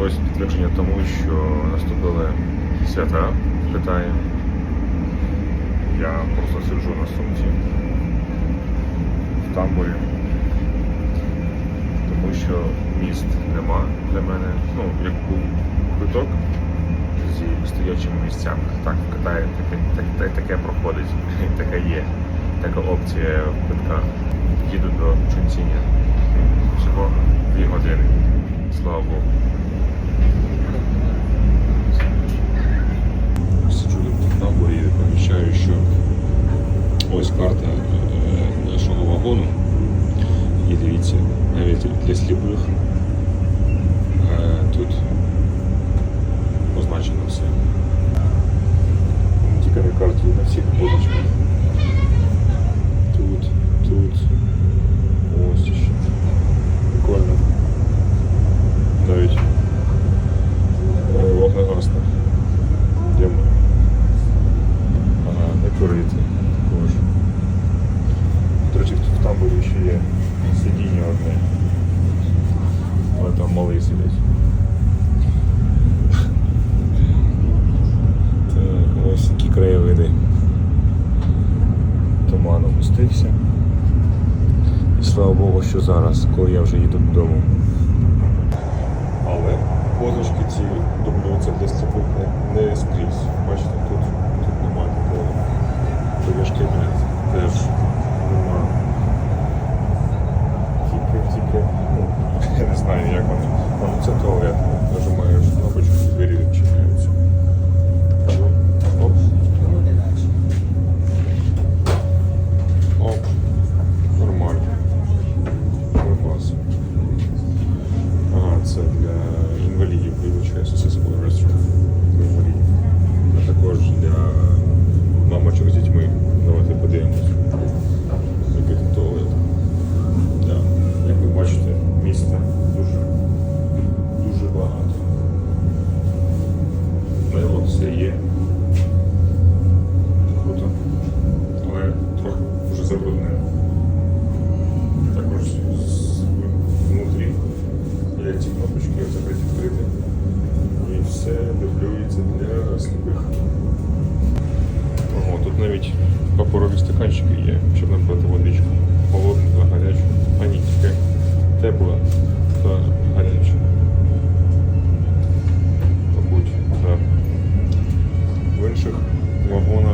ось підтвердження тому, що наступили свята в Китаї. Я просто сиджу на сумці в тамбурі, тому що міст нема для мене. Ну, як був квиток зі стоячими місцями. Так, в Китаї таке, так- так- таке проходить, таке є, така опція в квитках. Їду до Чунціня всього дві години. Слава Богу. Сиджу в тамбурі і помічаю, що ось карта е, нашого вагону. І дивіться, навіть для сліпих е, тут позначено все. Не тільки на карті, на всіх позначках. Тут ще є сидіння одне. Але там малий сидять. Так, ось такі краєвиди. Туман опустився. І слава Богу, що зараз, коли я вже їду додому. Але позначки ці для сліпих це туалет. Нажимаєш кнопочку, двері відчиняються. Ну, Оп. Оп. Нормально. Клас. Ага, це для інвалідів, вибачаюся, accessible restroom для навіть паперові стаканчики є, щоб набрати водичку. Холодну та гарячу, а не тільки тепла та гарячу. Мабуть, так. В інших вагонах.